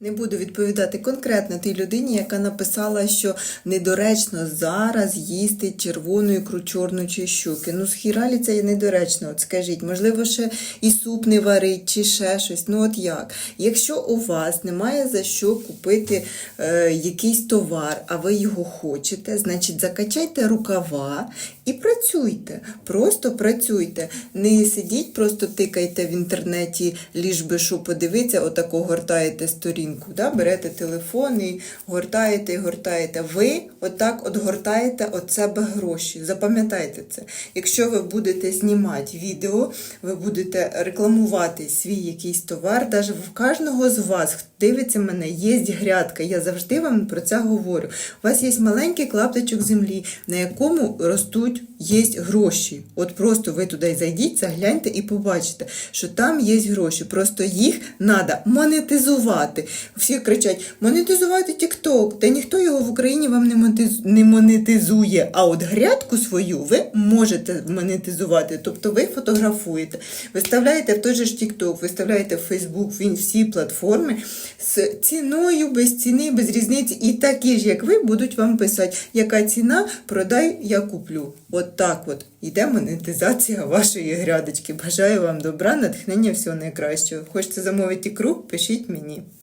Не буду відповідати конкретно тій людині, яка написала, що недоречно зараз їсти червону ікру чорну чи щуки. Ну, з хіралі це є недоречно. От скажіть, можливо, ще і суп не варить, чи ще щось. Ну от як? Якщо у вас немає за що купити е, якийсь товар, а ви його хочете, значить закачайте рукава і працюйте. Просто працюйте. Не сидіть, просто тикайте в інтернеті, ліж би що подивитися, отако гортаєте сторінку. Да? Берете телефон і гортаєте і гортаєте. Ви отак от гортаєте від себе гроші. Запам'ятайте це. Якщо ви будете знімати відео, ви будете рекламувати свій якийсь товар, навіть в кожного з вас, хто дивиться мене, є грядка. Я завжди вам про це говорю. У вас є маленький клаптичок землі, на якому ростуть є гроші. От просто ви туди зайдіть, загляньте і побачите, що там є гроші. Просто їх треба монетизувати. Всі кричать: монетизувати TikTok. Та ніхто його в Україні вам не монетизує. А от грядку свою ви можете монетизувати. Тобто ви фотографуєте, виставляєте в той же ж TikTok, виставляєте в Facebook, він всі платформи з ціною, без ціни, без різниці. І такі ж, як ви, будуть вам писати, яка ціна, продай, я куплю. От так от іде монетизація вашої грядочки. Бажаю вам добра, натхнення, всього найкращого. Хочете замовити ікру? Пишіть мені.